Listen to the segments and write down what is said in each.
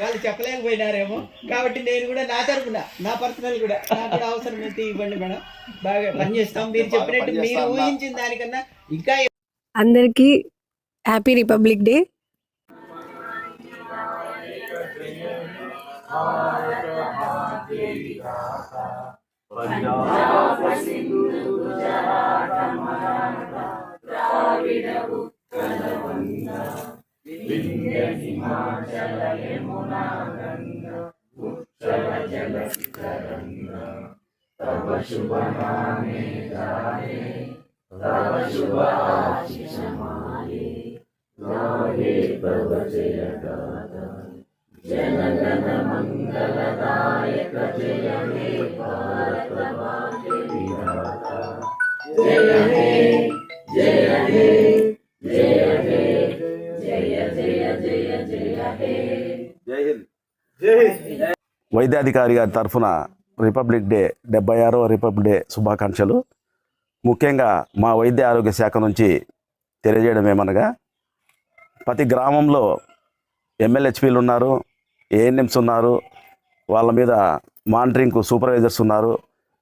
వాళ్ళు చెప్పలేకపోయినారేమో. కాబట్టి నేను కూడా నా తరపున నా పర్సనల్ కూడా నాకు కూడా అవసరం అయితే ఇవ్వండి మేడం. బాగా పనిచేస్తాం మీరు చెప్పినట్టు మీరు ఊహించిన దానికన్నా ఇంకా అందరికీ హ్యాపీ రిపబ్లిక్ డే. भारत माँ के विधाता पंजाब सिंधु गुजरात मराठा द्राविड उत्कल बंगा विंध्य हिमाचल यमुना गंगा उच्चल जल शिखरंगा तब शुभ नामे गाए तब शुभ आशीष मारे गाए प्रवचय गाता వైద్యాధికారి గారి తరఫున రిపబ్లిక్ డే డెబ్బై ఆరో రిపబ్లిక్ డే శుభాకాంక్షలు. ముఖ్యంగా మా వైద్య ఆరోగ్య శాఖ నుంచి తెలియజేయడం ఏమనగా ప్రతి గ్రామంలో ఎమ్మెల్యేహెచ్పీలు ఉన్నారు ఏఎన్ఎంస్ ఉన్నారు వాళ్ళ మీద మానిటరింగ్ సూపర్వైజర్స్ ఉన్నారు.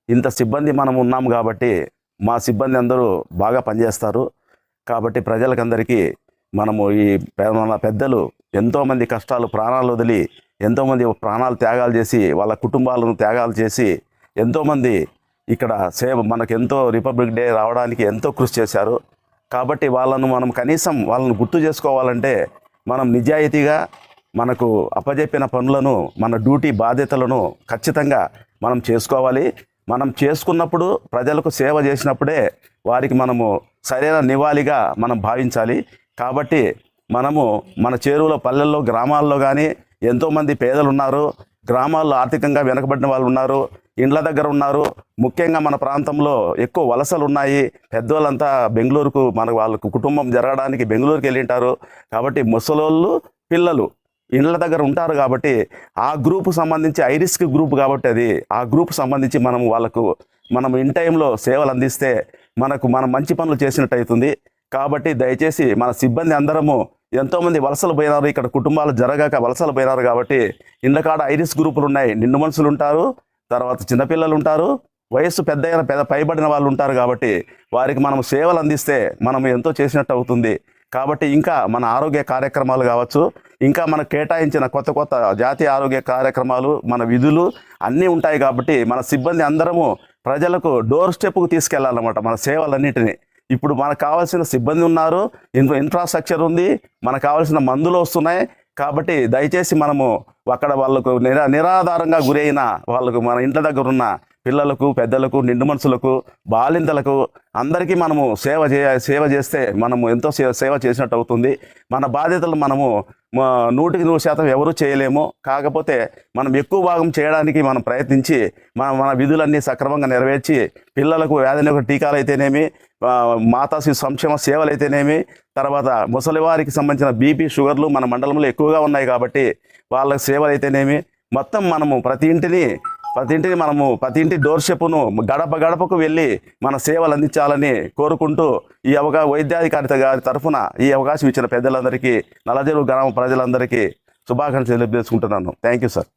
ఇంత సిబ్బంది మనం ఉన్నాం కాబట్టి మా సిబ్బంది అందరూ బాగా పనిచేస్తారు. కాబట్టి ప్రజలకందరికీ మనము ఈ మన పెద్దలు ఎంతోమంది కష్టాలు ప్రాణాలు వదిలి ఎంతోమంది ప్రాణాలు త్యాగాలు చేసి వాళ్ళ కుటుంబాలను త్యాగాలు చేసి ఎంతోమంది ఇక్కడ సేవ మనకు ఎంతో రిపబ్లిక్ డే రావడానికి ఎంతో కృషి చేశారు. కాబట్టి వాళ్ళను మనం కనీసం వాళ్ళను గుర్తు చేసుకోవాలంటే మనం నిజాయితీగా మనకు అప్పజెప్పిన పనులను మన డ్యూటీ బాధ్యతలను ఖచ్చితంగా మనం చేసుకోవాలి. మనం చేసుకున్నప్పుడు ప్రజలకు సేవ చేసినప్పుడే వారికి మనము సరైన నివాళిగా మనం భావించాలి. కాబట్టి మనము మన చేరువుల పల్లెల్లో గ్రామాల్లో కానీ ఎంతోమంది పేదలు ఉన్నారు గ్రామాల్లో ఆర్థికంగా వెనకబడిన వాళ్ళు ఉన్నారు. ఇండ్ల దగ్గర ఉన్నారు. ముఖ్యంగా మన ప్రాంతంలో ఎక్కువ వలసలు ఉన్నాయి. పెద్దోళ్ళంతా బెంగళూరుకు మన వాళ్ళకు కుటుంబం జరగడానికి బెంగళూరుకి వెళ్ళింటారు కాబట్టి ముసలోళ్ళు పిల్లలు ఇండ్ల దగ్గర ఉంటారు కాబట్టి ఆ గ్రూప్ సంబంధించి ఐరిస్క్ గ్రూప్ కాబట్టి అది ఆ గ్రూప్ సంబంధించి మనం వాళ్ళకు మనం ఇన్ టైంలో సేవలు అందిస్తే మనకు మనం మంచి పనులు చేసినట్టు అవుతుంది. కాబట్టి దయచేసి మన సిబ్బంది అందరము ఎంతోమంది వలసలు పోయినారు ఇక్కడ కుటుంబాలు జరగాక వలసలు పోయినారు కాబట్టి ఇండ్లకాడ ఐరిస్ గ్రూపులు ఉన్నాయి. నిండు మనుషులు ఉంటారు తర్వాత చిన్నపిల్లలు ఉంటారు వయస్సు పెద్ద పెద్ద పైబడిన వాళ్ళు ఉంటారు కాబట్టి వారికి మనం సేవలు అందిస్తే మనం ఎంతో చేసినట్టు అవుతుంది. కాబట్టి ఇంకా మన ఆరోగ్య కార్యక్రమాలు కావచ్చు ఇంకా మనకు కేటాయించిన కొత్త కొత్త జాతీయ ఆరోగ్య కార్యక్రమాలు మన విధులు అన్నీ ఉంటాయి కాబట్టి మన సిబ్బంది అందరము ప్రజలకు డోర్ స్టెప్కు తీసుకెళ్ళాలన్నమాట మన సేవలన్నింటినీ. ఇప్పుడు మనకు కావాల్సిన సిబ్బంది ఉన్నారు ఇన్ ఇన్ఫ్రాస్ట్రక్చర్ ఉంది మనకు కావాల్సిన మందులు వస్తున్నాయి కాబట్టి దయచేసి మనము అక్కడ వాళ్ళకు నిరా నిరాధారంగా గురైన వాళ్ళకు మన ఇంట్ల దగ్గర ఉన్న పిల్లలకు పెద్దలకు నిండు మనుషులకు బాలింతలకు అందరికీ మనము సేవ చేయ సేవ చేస్తే మనము ఎంతో సేవ సేవ చేసినట్టు అవుతుంది. మన బాధ్యతలు మనము నూటికి నూరు శాతం ఎవరూ చేయలేము. కాకపోతే మనం ఎక్కువ భాగం చేయడానికి మనం ప్రయత్నించి మన మన విధులన్నీ సక్రమంగా నెరవేర్చి పిల్లలకు వ్యాధి నిరోధక టీకాలు అయితేనేమి మాతా శిశు సంక్షేమ సేవలు అయితేనేమి తర్వాత ముసలివారికి సంబంధించిన బీపీ షుగర్లు మన మండలంలో ఎక్కువగా ఉన్నాయి కాబట్టి వాళ్ళకి సేవలు అయితేనేమి మొత్తం మనము ప్రతి ఇంటిని ప్రతి ఇంటిని మనము ప్రతి ఇంటి డోర్ షెప్ను గడప గడపకు వెళ్ళి మన సేవలు అందించాలని కోరుకుంటూ ఈ అవగా వైద్యాధికారి గారి తరఫున ఈ అవకాశం ఇచ్చిన పెద్దలందరికీ నల్లజెరువు గ్రామ ప్రజలందరికీ శుభాకాంక్షలు తెలియజేసుకుంటున్నాను. Thank you sir.